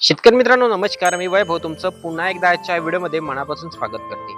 शेतकरी मित्रांनो नमस्कार. मी वैभव. तुमचं पुन्हा एकदा आजच्या व्हिडिओमध्ये मनापासून स्वागत करते.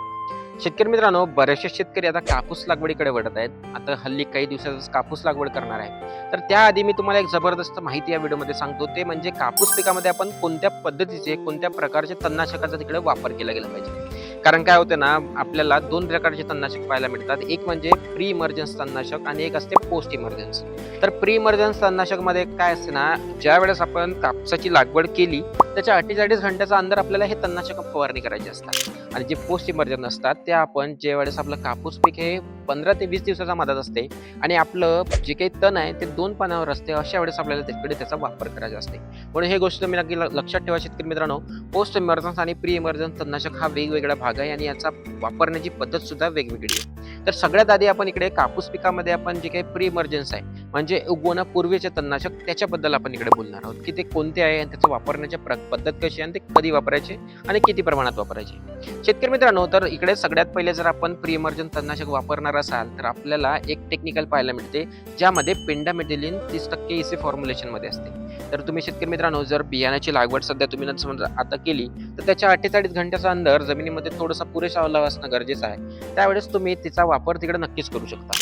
शेतकरी मित्रांनो बरेचसे शेतकरी आता कापूस लागवडीकडे वळत आहेत. आता हल्ली काही दिवसातच कापूस लागवड करणार आहे तर त्याआधी मी तुम्हाला एक जबरदस्त माहिती या व्हिडिओमध्ये सांगतो. ते म्हणजे कापूस पिकामध्ये आपण कोणत्या पद्धतीचे कोणत्या प्रकारचे तणनाशकाचा तिकडे वापर केला गेला पाहिजे. कारण काय होतं ना आपल्याला दोन प्रकारचे तणनाशक पाहायला मिळतात. एक म्हणजे प्री इमर्जन्स तणनाशक आणि एक असते पोस्ट इमर्जन्स तर प्री इमर्जन्स तणनाशकमध्ये काय असते ना ज्या वेळेस आपण कापसाची लागवड केली त्याच्या अठ्ठेचाळीस घंट्याचा अंदर आपल्याला हे तणनाशक फवारणी करायची असतात. आणि जे पोस्ट इमर्जन्स असतात त्या आपण ज्या वेळेस आपलं कापूस पीक हे पंधरा ते वीस दिवसाचा मदत असते आणि आपलं जे काही तण आहे ते दोन पानावर असते अशा वेळेस आपल्याला तिकडे त्याचा वापर करायचा असते. म्हणून हे गोष्ट तुम्ही नक्की ल- लक्षात ठेवा शेतकरी मित्रांनो. पोस्ट इमर्जन्स आणि प्री इमर्जन्स तणनाशक हा वेगवेगळा भाग आहे आणि याचा वापरण्याची पद्धत सुद्धा वेगवेगळी आहे. तर सगळ्यात आधी आपण इकडे कापूस पिकामध्ये आपण जे काही प्री इमर्जन्स आहे म्हणजे उगवण्यापूर्वीचे तणनाशक त्याच्याबद्दल आपण इकडे बोलणार आहोत की ते कोणते आहे आणि त्याचं वापरण्याची प्र- पद्धत कशी आहे आणि ते कधी वापरायचे आणि किती प्रमाणात वापरायचे. शेतकरी मित्रांनो तर इकडे सगळ्यात पहिले जर आपण प्री इमर्जन्स तणनाशक वापरणार असाल तर आपल्याला एक टेक्निकल पाहायला मिळते ज्यामध्ये पेंडामेथिलिन तीस टक्के इसे फॉर्म्युलेशनमध्ये असते. तर तुम्ही शेतकरी मित्रांनो जर बियाण्याची लागवड सध्या तुम्ही समजा आता केली तर त्याच्या अठ्ठेचाळीस घंट्याचा अंदर जमिनीमध्ये थोडासा पुरेसा ओलावा असणं गरजेचं आहे. त्यावेळेस तुम्ही तिचा वापर तिकडे नक्कीच करू शकता.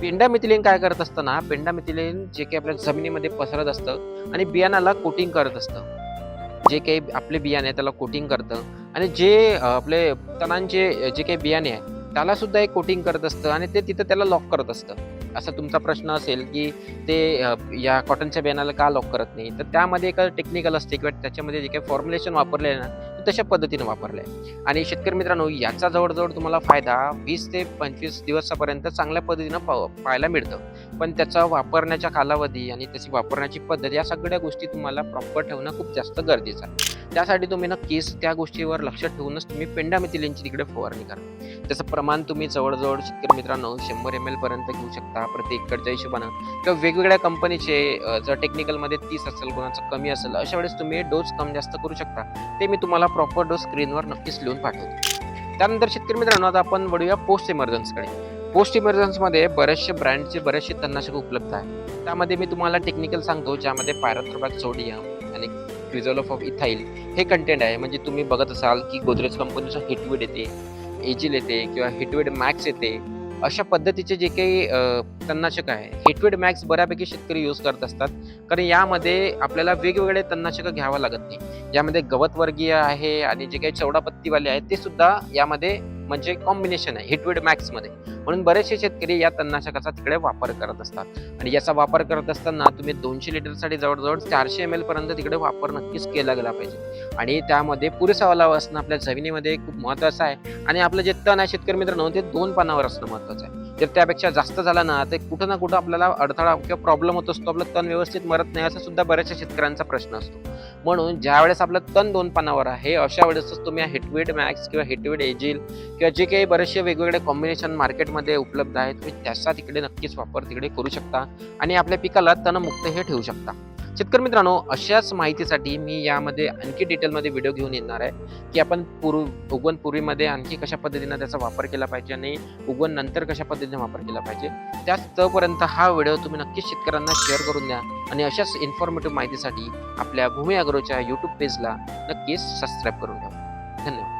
पेंडामिथिलिन काय करत असतं ना पेंडामिथिलिन जे काही आपल्या जमिनीमध्ये पसरत असतं आणि बियाणाला कोटिंग करत असतं. जे काही आपले बियाणे आहे त्याला कोटिंग करतं. आणि जे आपले तणांचे जे काही बियाणे आहे त्याला सुद्धा एक कोटिंग करत असतं आणि ते तिथं त्याला लॉक करत असतं. असा तुमचा प्रश्न असेल की ते या कॉटनच्या बियाणाला का लॉक करत नाही? तर त्यामध्ये एक टेक्निकल असते किंवा त्याच्यामध्ये जे काही फॉर्म्युलेशन वापरले ना तशा पद्धतीने वापरले आहे आणि शेतकरी मित्रांनो याचा जवळजवळ तुम्हाला फायदा वीस ते पंचवीस दिवसापर्यंत चांगल्या पद्धतीनं पाव- पाहायला मिळतं. पण त्याचा वापरण्याचा कालावधी आणि त्याची वापरण्याची पद्धत या सगळ्या गोष्टी तुम्हाला प्रॉपर ठेवणं खूप जास्त गरजेचं आहे. त्यासाठी तुम्ही नक्कीच त्या गोष्टीवर लक्ष ठेवूनच तुम्ही पेंडामिथिलिनची तिकडे फवारणी करा. त्याचं प्रमाण तुम्ही जवळजवळ शेतकरी मित्रांनो शंभर एम एल पर्यंत घेऊ शकता प्रत्येकडच्या हिशोबानं. किंवा वेगवेगळ्या कंपनीचे जर टेक्निकलमध्ये तीस असेल कोणाचं कमी असेल अशा वेळेस तुम्ही डोस कमी जास्त करू शकता. ते मी तुम्हाला प्रॉपर डोस स्क्रीनवर नक्कीच लिहून पाठवतो. त्यानंतर शेतकरी मित्रांनो आता आपण वळूया पोस्ट इमर्जन्सकडे पोस्ट इमर्जन्समध्ये बरेचसे ब्रँडचे बरेचसे तणनाशक उपलब्ध आहे. त्यामध्ये मी तुम्हाला टेक्निकल सांगतो ज्यामध्ये पायरोथ्रोबॅक सोडियम आणि क्रिझोलोफ ऑफ इथाईल हे कंटेंट आहे. म्हणजे तुम्ही बघत असाल की गोदरेज कंपनीचं हिटवेड येते एजिल येते किंवा हिटवेड मॅक्स येते. अशा पद्धतीचे जे काही तणनाशक आहे हिटवेड मॅक्स बऱ्यापैकी शेतकरी यूज करत असतात. कारण यामध्ये आपल्याला वेगवेगळे तणनाशकं घ्यावं लागत नाही. यामध्ये गवतवर्गीय आहे आणि जे काही चौडापत्तीवाले आहेत ते सुद्धा यामध्ये म्हणजे कॉम्बिनेशन आहे हिटवेड मॅक्समध्ये म्हणून बरेचसे शेतकरी या तणनाशकाचा तिकडे वापर करत असतात. आणि याचा वापर करत असताना तुम्ही दोनशे लिटरसाठी जवळजवळ चारशे एम एल पर्यंत तिकडे वापर नक्कीच केला गेला पाहिजे. आणि त्यामध्ये पुरेसा ओलावा असणं आपल्या जमिनीमध्ये खूप महत्वाचं आहे. आणि आपलं जे तण आहे शेतकरी मित्रांनो ते दोन पानावर असणं महत्वाचं आहे. जर त्यापेक्षा जास्त झालं ना ते कुठं ना कुठं आपल्याला अडथळा किंवा प्रॉब्लेम होत असतो. आपलं तण व्यवस्थित मरत नाही असा सुद्धा बऱ्याचशा शेतकऱ्यांचा प्रश्न असतो. म्हणून ज्या वेळेस आपलं तण दोन पानावर आहे अशा वेळेसच तुम्ही हिटवेड मॅक्स किंवा हिटवेड एजिल किंवा जे काही बरेचसे वेगवेगळे कॉम्बिनेशन मार्केटमध्ये उपलब्ध आहेत तुम्ही त्याचा तिकडे नक्कीच वापर तिकडे करू शकता. आणि आपल्या पिकाला तणमुक्त हे ठेवू शकता. शेतकरी मित्रांनो अशाच माहितीसाठी मी यामध्ये आणखी डिटेलमध्ये व्हिडिओ घेऊन येणार आहे की आपण पूर्व उगवण पूर्वीमध्ये आणखी कशा पद्धतीनं त्याचा वापर केला पाहिजे आणि उगवण नंतर कशा पद्धतीने वापर केला पाहिजे. त्याच तोपर्यंत हा व्हिडिओ तुम्ही नक्कीच शेतकऱ्यांना शेअर करून द्या आणि अशाच इन्फॉर्मेटिव्ह माहितीसाठी आपल्या भूमी अग्रोच्या यूट्यूब पेजला नक्कीच सबस्क्राईब करून द्या धन्यवाद.